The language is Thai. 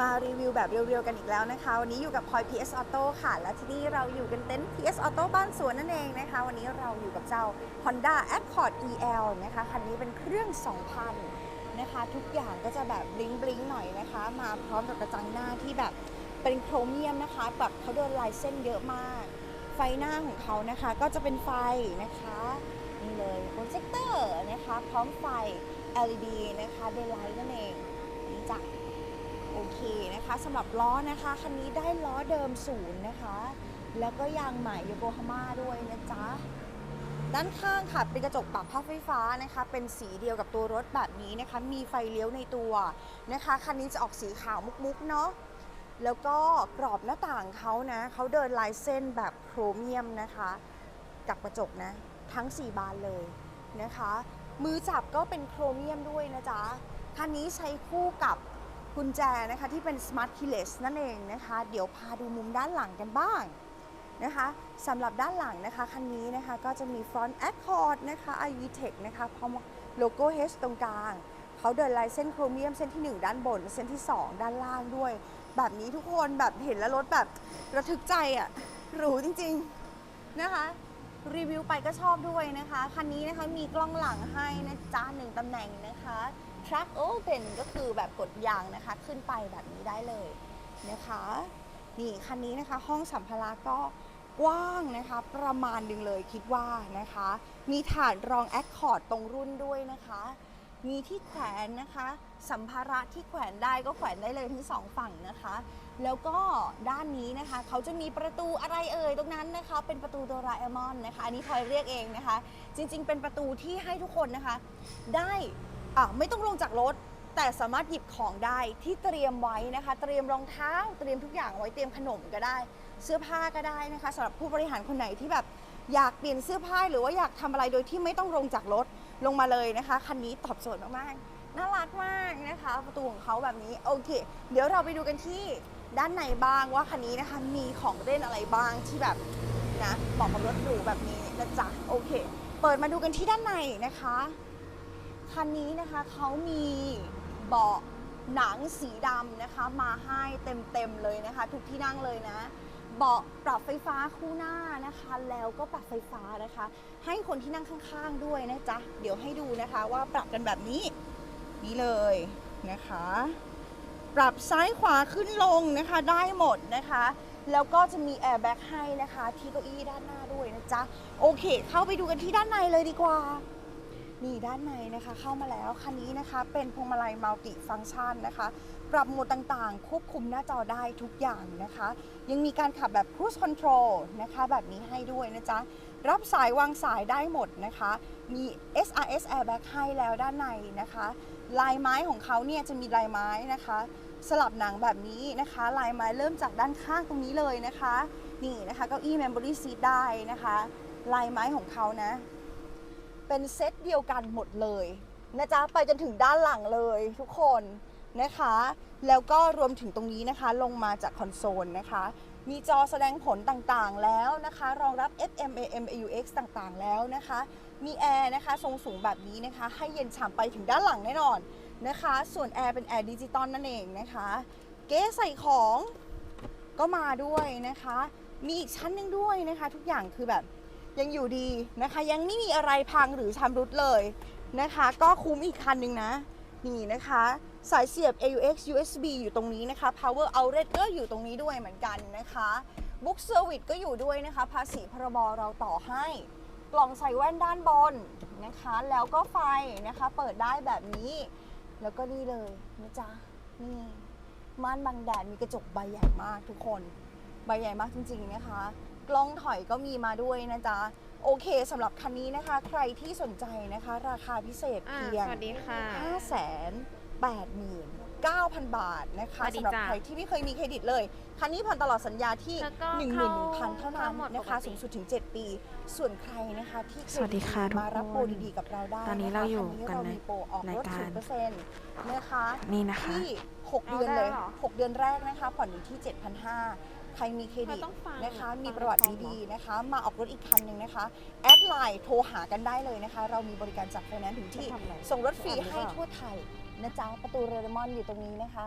มารีวิวแบบเรียวๆกันอีกแล้วนะคะ วันนี้อยู่กับพลอย PS Auto ค่ะ และที่นี่เราอยู่กันเต็นท์ PS Auto บ้านสวนนั่นเองนะคะ วันนี้เราอยู่กับเจ้า Honda Accord EL นะคะ คันนี้เป็นเครื่อง 2,000 นะคะ ทุกอย่างก็จะแบบบลิงบลิงหน่อยนะคะ มาพร้อมกับกระจังหน้าที่แบบเป็นโครเมียมนะคะแบบเขาเดินลายเส้นเยอะมาก ไฟหน้าของเขานะคะก็จะเป็นไฟนะคะนี่เลยโปรเจคเตอร์นะคะ พร้อมไฟ LED นะคะ Daylight นั่นเอง เคนะคะสำหรับล้อนะคะคันนี้ได้ล้อเดิมศูนย์นะคะ แล้วก็ยางใหม่โยโกฮาม่าด้วยนะจ๊ะด้านข้างค่ะเป็นกระจกปรับผ้าไฟฟ้านะคะ เป็นสีเดียวกับตัวรถแบบนี้นะคะ มีไฟเลี้ยวในตัวนะคะคันนี้จะออกสีขาวมุกๆเนาะแล้วก็กรอบหน้าต่างเขานะเขาเดินลายเส้นแบบโครเมียมนะคะ กับกระจกนะ ทั้ง 4 บานเลยนะคะ มือจับก็เป็นโครเมียมด้วยนะจ๊ะคันนี้ใช้คู่กับ กุญแจนะคะที่เป็น Smart Keyless นั่นเองนะคะ เดี๋ยวพาดูมุมด้านหลังกันบ้างนะคะสำหรับด้านหลังนะคะคันนี้นะคะก็จะมี Front Accord นะคะ iVTEC นะคะพร้อมโลโก้ H ตรงกลาง เขาเดินลายเส้นโครเมียมเส้นที่ 1 ด้านบน เส้นที่ 2 ด้านล่างด้วย แบบนี้ทุกคนแบบเห็นแล้วรถแบบระทึกใจอะ่ะหรูจริงๆนะคะรีวิวไปก็ชอบด้วยนะคะ คันนี้นะคะมีกล้องหลังให้นะจ๊ะหนึ่งตำแหน่งนะคะ Track Open ก็คือแบบกดยางนะคะ ขึ้นไปแบบนี้ได้เลยนะคะ นี่คันนี้นะคะห้องสัมภาระก็กว้างนะคะ ประมาณหนึ่งเลยคิดว่านะคะ มีฐานรองแอคคอร์ดตรงรุ่นด้วยนะคะ มีที่แขวนนะคะ สัมภาระที่แขวนได้ก็แขวนได้เลยทั้งสองฝั่งนะคะ แล้วก็ด้านนี้นะคะ เขาจะมีประตูอะไรเอ่ยตรงนั้นนะคะ เป็นประตูโดราเอมอนนะคะ อันนี้พลอยเรียกเองนะคะ จริง ๆ เป็นประตูที่ให้ทุกคนนะคะ ได้ อะไม่ต้องลงจากรถ แต่สามารถหยิบของได้ที่เตรียมไว้นะคะ เตรียมรองเท้าเตรียมทุกอย่างไว้เตรียมขนมก็ได้ เสื้อผ้าก็ได้นะคะสำหรับผู้บริหารคนไหนที่แบบอยากเปลี่ยนเสื้อผ้าหรือว่าอยากทำอะไรโดยที่ไม่ต้องลงจากรถลงมาเลยนะคะคันนี้ตอบโจทย์มากๆน่ารักมากนะคะ ประตูของเขาแบบนี้โอเค เดี๋ยวเราไปดูกันที่ด้านในบ้างว่าคันนี้นะคะมีของเล่นอะไรบ้างที่แบบนะเหมาะกับรถหรูแบบนี้นะจ๊ะโอเค เปิดมาดูกันที่ด้านในนะคะ คันนี้นะคะเขามีเบาะหนังสีดำนะคะมาให้เต็มๆเลยนะคะ ทุกที่นั่งเลยนะ เบาะปรับไฟฟ้าคู่หน้านะคะ แล้วก็ปรับไฟฟ้านะคะ ให้คนที่นั่งข้างๆด้วยนะจ๊ะเดี๋ยวให้ดูนะคะว่าปรับกันแบบนี้นี่เลยนะคะ ปรับซ้ายขวาขึ้นลงนะคะได้หมดนะคะแล้วก็จะมีแอร์แบ็กให้นะคะ ที่เก้าอี้ด้านหน้าด้วยนะจ๊ะ โอเค เข้าไปดูกันที่ด้านในเลยดีกว่า นี่ด้านในนะคะ เข้ามาแล้วคันนี้นะคะเป็นพวงมาลัยมัลติฟังชันนะคะ ปรับโหมดต่างๆ ควบคุมหน้าจอได้ทุกอย่างนะคะ ยังมีการขับแบบ cruise control นะคะ แบบนี้ให้ด้วยนะจ๊ะ รับสายวางสายได้หมดนะคะ มี SRS airbag ให้แล้วด้านในนะคะ ลายไม้ของเขาเนี่ยจะมีลายไม้นะคะ สลับหนังแบบนี้นะคะ ลายไม้เริ่มจากด้านข้างตรงนี้เลยนะคะ นี่นะคะเก้าอี้ memory seat ได้นะคะ ลายไม้ของเขานะ เป็นเซตเดียวกันหมดเลยนะจ๊ะไปจนถึงด้านหลังเลยทุกคนนะคะ แล้วก็รวมถึงตรงนี้นะคะลงมาจากคอนโซลนะคะ มีจอแสดงผลต่างๆแล้วนะคะ รองรับ FM AM AUX ต่างๆ แล้วนะคะ มีแอร์นะคะทรงสูงแบบนี้นะคะ ให้เย็นฉ่ำไปถึงด้านหลังแน่นอนนะคะ ส่วนแอร์เป็นแอร์ดิจิตอลนั่นเองนะคะ เก๊ใส่ของก็มาด้วยนะคะ มีอีกชั้นหนึงด้วยนะคะ ทุกอย่างคือแบบ ยังอยู่ดีนะคะ ยังไม่มีอะไรพังหรือชำรุดเลยนะคะ ก็คุ้มอีกคันหนึ่งนะ นี่นะคะ สายเสียบ AUX USB อยู่ตรงนี้นะคะ Power Outlet ก็อยู่ตรงนี้ด้วยเหมือนกันนะคะ Book Service ก็อยู่ด้วยนะคะ ภาษีพรบเราต่อให้กล่องใส่แว่นด้านบนนะคะ แล้วก็ไฟนะคะเปิดได้แบบนี้ แล้วก็นี่เลยนะจ๊ะนี่ม่านบังแดดมีกระจกใบใหญ่มากทุกคน ใบใหญ่มากจริง ๆ นะคะ กล้องถอยก็มีมาด้วยนะจ๊ะ โอเคสำหรับคันนี้นะคะ ใครที่สนใจนะคะ ราคาพิเศษอ่าเพียงสวัสดีค่ะ 5 8 9 0 0 0 บาทนะคะสวัสดีสำหรับจ้ะใครที่ไม่เคยมีเครดิตเลย คันนี้ผ่อนตลอดสัญญาที่ แล้วก็11,000 เท่านั้นเข้าหมดนะคะ ปกติสูงสุดถึง 7 ปี ส่วนใครนะคะที่เครสวัสดีค่ะมาทุกรับโปรคนดีๆกับเราได้ตอนนี้ะคะเราอยู่คักันเราในมีโปรออกรถรายการ 0%นะคะ นี่นะคะ ที่ 6 เดือนเลย เอาได้เหรอ 6 เดือนแรกนะคะ ผ่อนอยู่ที่ 7,500 ใครมีเครดิตเราต้องฟังนะคะฟังมีประวัติในคอมเหรอดีๆนะคะ มาออกรถอีกคันหนึ่งนะคะ แอดไลน์โทรหากันได้เลยนะคะ เรามีบริการจัดไฟแนนซ์ถึงที่จะทำอะไรส่งรถฟรีจะอ่านหรือให้เปล่าทั่วไทยนะจ๊ะ ประตูเรอร์มอนอยู่ตรงนี้นะคะ